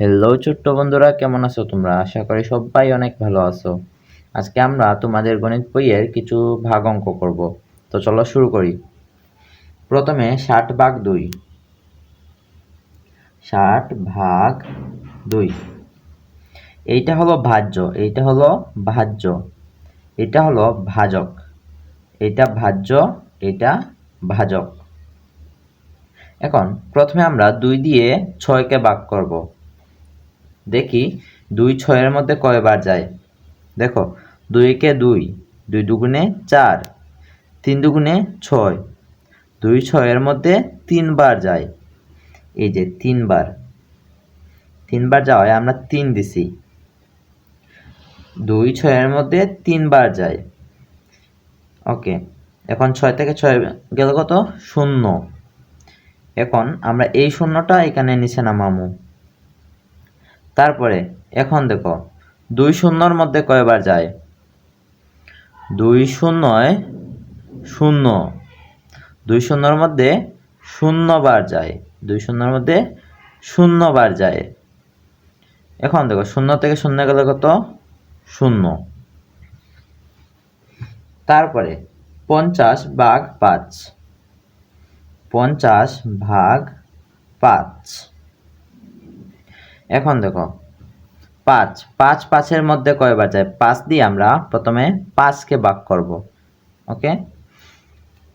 Hello ছোট্ট বন্ধুরা, কেমন আছো তোমরা? আশা করি সবাই অনেক ভালো আছো। আজকে আমরা তোমাদের গণিত বইয়ের কিছু ভাগ অঙ্ক করব। তো চলো শুরু করি। প্রথমে ষাট ভাগ দুই। ষাট ভাগ দুই। এইটা হলো ভাজ্য, এইটা হলো ভাজ্য। এটা হলো ভাজক। এটা ভাজ্য, এটা ভাজক। এখন প্রথমে আমরা দুই দিয়ে ছয়কে ভাগ করব। দেখি দুই ছয়ের মধ্যে কয়বার যায়? দেখো দুইকে দুই দুই দুগুণে চার, তিন দুগুণে ছয়, দুই ছয়ের মধ্যে তিনবার যায়। এই যে তিনবার তিনবার যাওয়ায় আমরা তিন দিছি। দুই ছয়ের মধ্যে তিনবার যায়। ওকে, এখন ছয় থেকে ছয় গেল কত? শূন্য। এখন আমরা এই শূন্যটা এখানে নিচে নামামু তারপরে, এখন দেখো, দুই শূন্যর মধ্যে কয়বার যায়? দুই শূন্যয় শূন্য। দুই শূন্যর মধ্যে শূন্যবার যায়। দুই শূন্যর মধ্যে শূন্যবার যায়। এখন দেখো, শূন্য থেকে শূন্য গেলে কত? শূন্য। তারপরে, পঞ্চাশ ভাগ পাঁচ। পঞ্চাশ ভাগ পাঁচ। এখন দেখো, পাঁচ পাঁচ পাঁচের মধ্যে কয়বার যায়? পাঁচ দিয়ে আমরা প্রথমে পাঁচকে ভাগ করব, ওকে?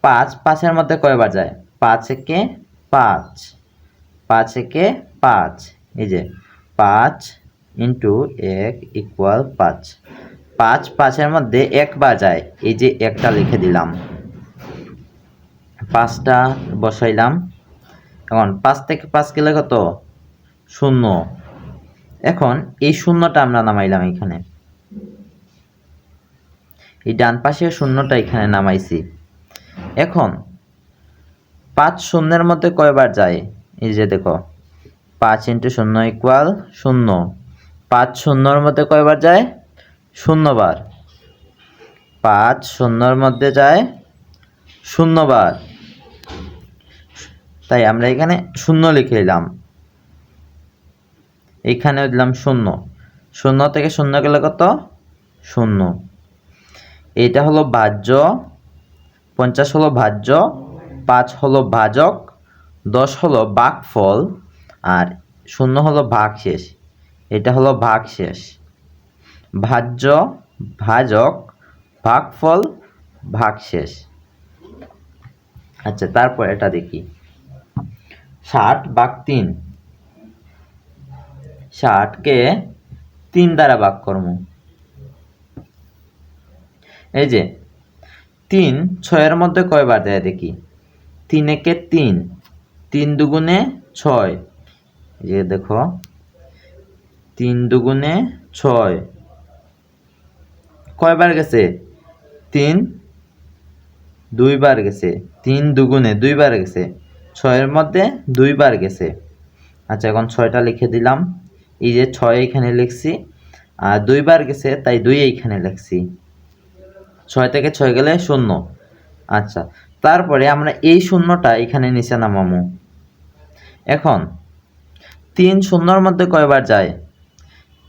পাঁচ পাঁচের মধ্যে কয়বার যায়? পাঁচ একে পাঁচ পাঁচ একে পাঁচ, এই যে পাঁচ ইন্টু এক ইকুয়াল পাঁচ। পাঁচ পাঁচের মধ্যে একবার যায়, এই যে একটা লিখে দিলাম। পাঁচটা বসাইলাম। এখন পাঁচ থেকে পাঁচ গেলে কত শূন্য। এখন এই শূন্যটা আমরা নামাইলাম এখানে। এই ডান পাশের শূন্যটা এখানে নামাইছি। এখন পাঁচ শূন্যের মধ্যে কয়বার যায়? এই যে দেখো, পাঁচ ইন্টু শূন্য ইকুয়াল শূন্য। পাঁচ শূন্যর মধ্যে কয়বার যায়? শূন্যবার। পাঁচ শূন্যর মধ্যে যায় শূন্যবার। তাই আমরা এখানে শূন্য লিখে দিলাম এইখানে দিলাম শূন্য। শূন্য থেকে শূন্য গেলে কত? শূন্য। এটা হলো ভাজ্য পঞ্চাশ হলো ভাজ্য পাঁচ হলো ভাজক দশ হলো ফল আর শূন্য হলো ভাগ শেষ এটা হলো ভাগ শেষ ভাজ্য ভাজক, ভাগফল ভাগ শেষ আচ্ছা তারপর এটা দেখি। ষাট ভাগ তিন। ষাটকে তিন দ্বারা ভাগ করব। এই যে, তিন ছয়ের মধ্যে কয়বার দেয় দেখি? তিন একে তিন তিন দুগুণে ছয়। যে দেখো, তিন দুগুণে ছয়। কয়বার গেছে? তিন দুইবার গেছে। তিন দুগুণে দুইবার গেছে। ছয়ের মধ্যে দুইবার গেছে। আচ্ছা এখন ছয়টা লিখে দিলাম। এই যে ছয় এখানে লিখছি, আর দুইবার গেছে, তাই দুই এইখানে লিখছি। ছয় থেকে ছয় গেলে শূন্য। আচ্ছা তারপরে আমরা এই শূন্যটা এখানে নিচে নামামো এখন, তিন শূন্যর মধ্যে কয়বার যায়?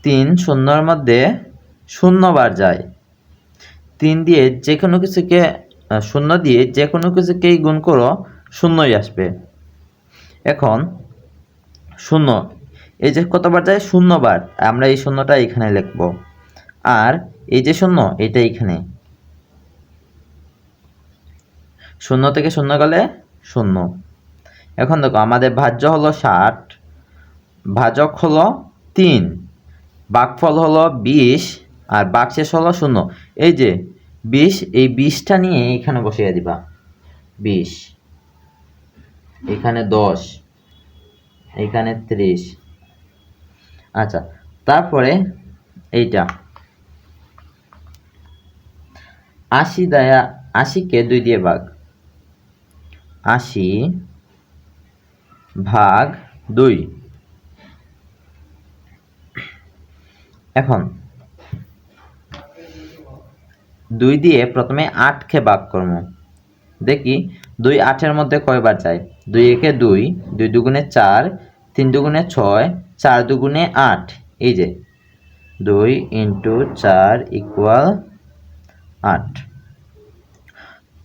তিন শূন্যর মধ্যে শূন্যবার যায়। তিন দিয়ে যে কোনো কিছুকে শূন্য দিয়ে যে কোনো কিছুকেই গুণ করো, শূন্যই আসবে। এখন, শূন্য এই যে কতবার যায়? শূন্যবার। আমরা এই শূন্যটা এখানে লিখব। আর এই যে শূন্য, এটা এখানে। শূন্য থেকে শূন্য গেলে শূন্য। এখন দেখো, আমাদের ভাজ্য হলো ষাট, ভাজক হলো তিন, বাকফল হলো বিশ, আর বাকশেষ হলো শূন্য। এই যে বিশ, এই বিশটা নিয়ে এখানে বসিয়ে দিবা। বিশ, এখানে দশ, এখানে ত্রিশ আচ্ছা তারপরে এইটা। আশি দায়া, আশিকে দুই দিয়ে ভাগ। আশি ভাগ দুই। এখন, দুই দিয়ে প্রথমে আটকে ভাগ করব। দেখি, দুই আটের মধ্যে কয়বার যায়? দুই একে দুই দুই দুগুণে চার, তিন দুগুণে ছয় চার দুগুণে আট, এই যে দুই ইন্টু চার ইকুয়াল আট।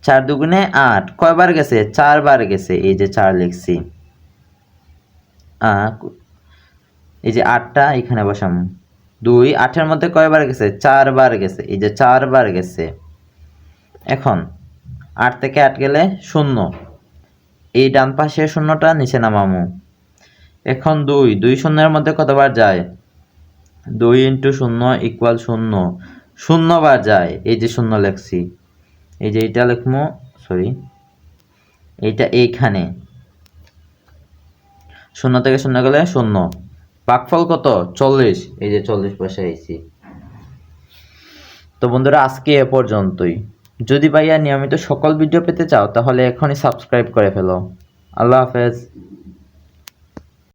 চার দুগুণে আট, কয়বার গেছে? চারবার গেছে, এই যে চার লিখছি। এই যে আটটা এখানে বসাম। দুই, আটের মধ্যে কয়বার গেছে? চারবার গেছে, এই যে চারবার গেছে। এখন, আট থেকে আট গেলে শূন্য। এই ডান পাশে শূন্যটা নিচে নামামু। এখন দুই দুই শূন্যের মধ্যে কতবার যায়? দুই ইন্টু শূন্য ইকুয়াল শূন্য। শূন্যবার যায়, এই যে শূন্য লেখছি। এই যে এইটা লিখব সরি এইটা এইখানে। শূন্য থেকে শূন্য গেলে শূন্য। পাকফল কত? চল্লিশ। এই যে চল্লিশ পয়সা আইছি। তো বন্ধুরা, আজকে এ পর্যন্তই। যদি ভাইয়া নিয়মিত সকল ভিডিও পেতে চাও, তাহলে এখনই সাবস্ক্রাইব করে ফেলো। আল্লাহ হাফেজ।